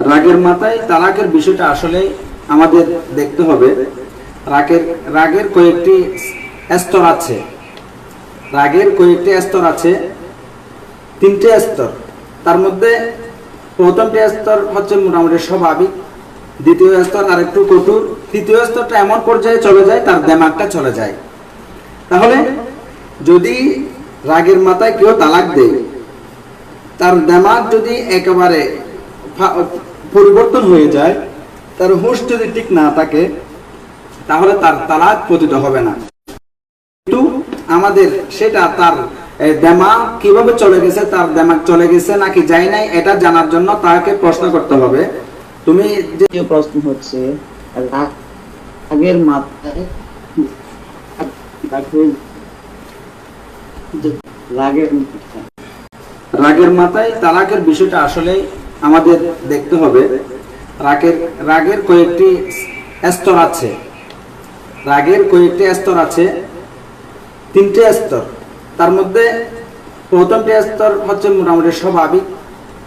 রাগের মাথায় তালাকের বিষয়টা আসলে আমাদের দেখতে হবে। রাগের রাগের কয়েকটি স্তর আছে। রাগের কয়েকটি স্তর আছে। তিনটে স্তর। তার মধ্যে প্রথমটি স্তর হচ্ছে মোটামুটি স্বাভাবিক। দ্বিতীয় স্তর আর একটু কঠোর। তৃতীয় স্তরটা এমন পর্যায়ে চলে যায়, তার দেমাগটা চলে যায়। তাহলে যদি রাগের মাথায় কেউ তালাক দেয়, তার দেমাগ যদি একেবারে পরিবর্তন হয়ে যায় তার হুঁশ যদি ঠিক না থাকে তাহলে তার তালাক পতিত হবে না। কিন্তু আমাদের সেটা তার দেমাগ কীভাবে চলে গেছে তার দেমাগ চলে গেছে নাকি যায় নাই এটা জানার জন্য তাকে প্রশ্ন করতে হবে। তুমি যে প্রশ্ন হচ্ছে রাগের রাগের রাগের মাথায় তালাকের বিষয়টা আসলে আমাদের দেখতে হবে। রাগের রাগের কয়েকটি স্তর আছে। রাগের কয়েকটি স্তর আছে। তিনটে স্তর। তার মধ্যে প্রথমটি স্তর হচ্ছে মোটামুটি স্বাভাবিক।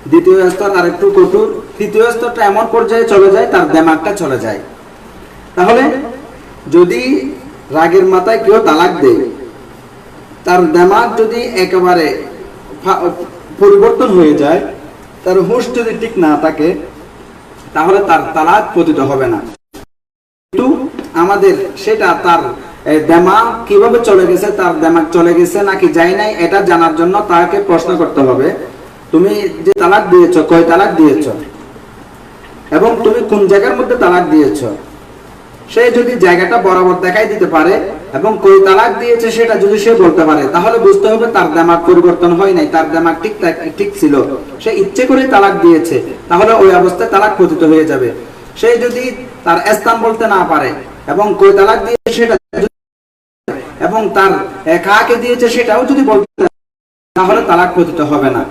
দ্বিতীয় স্তর আর একটু কঠোর। তৃতীয় স্তরটা এমন পর্যায়ে চলে যায়, তার দেমাগটা চলে যায়। তাহলে যদি রাগের মাথায় কেউ তালাক দেয়, তার দেমাগ যদি একেবারে পরিবর্তন হয়ে যায় তার হুঁশ যদি ঠিক না থাকে, তাহলে তার তালাক পতিত হবে না। কিন্তু আমাদের সেটা তার দেমা দেমাগ কীভাবে চলে গেছে, তার দেমাগ চলে গেছে নাকি যায় নাই, এটা জানার জন্য তাকে প্রশ্ন করতে হবে। তুমি যে তালাক দিয়েছ, কয় তালাক দিয়েছ? এবং তুমি কোন জায়গার মধ্যে তালাক দিয়েছ? সে যদি জায়গাটা বরাবর দেখাই দিতে পারে এবং কই তালাক দিয়েছে সেটা যদি সে বলতে পারে তাহলে বুঝতে হবে তার দেমাগ পরিবর্তন হয় নাই তার দেমাগ ঠিক ঠিক ছিল। সে ইচ্ছে করে তালাক দিয়েছে তাহলে ওই অবস্থায় তালাক পতিত হয়ে যাবে। সে যদি তার স্থান বলতে না পারে এবং কই তালাক দিয়েছে সেটা এবং তার এ, কাকে দিয়েছে সেটাও যদি বলতে তাহলে তালাক পতিত হবে না।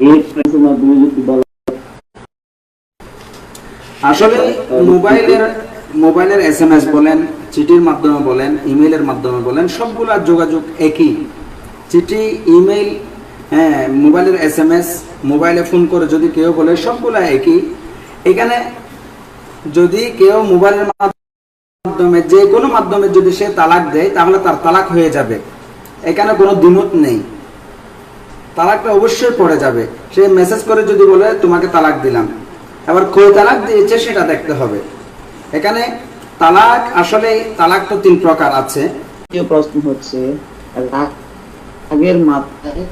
এই যদি বলা আসলে মোবাইলের মোবাইলের এস এম এস বলেন, চিঠির মাধ্যমে বলেন, ইমেইলের মাধ্যমে বলেন, সবগুলা যোগাযোগ একই। চিঠি, ইমেইল হ্যাঁ মোবাইলের এস এম এস মোবাইলে ফোন করে যদি কেউ বলে, সবগুলা একই। এখানে যদি কেউ মোবাইলের মাধ্যমে, যে কোনো মাধ্যমে যদি সে তালাক দেয়, তাহলে তার তালাক হয়ে যাবে। এখানে কোনো দ্বিমত নেই। তালাকটা অবশ্যই পড়ে যাবে। সে মেসেজ করে যদি বলে, তোমাকে তালাক দিলাম। এবার কই তালাক দিয়েছে সেটা দেখতে হবে। এখানে তালাক, আসলে তালাক তো তিন প্রকার আছে। প্রশ্ন হচ্ছে আগের মাত্রায়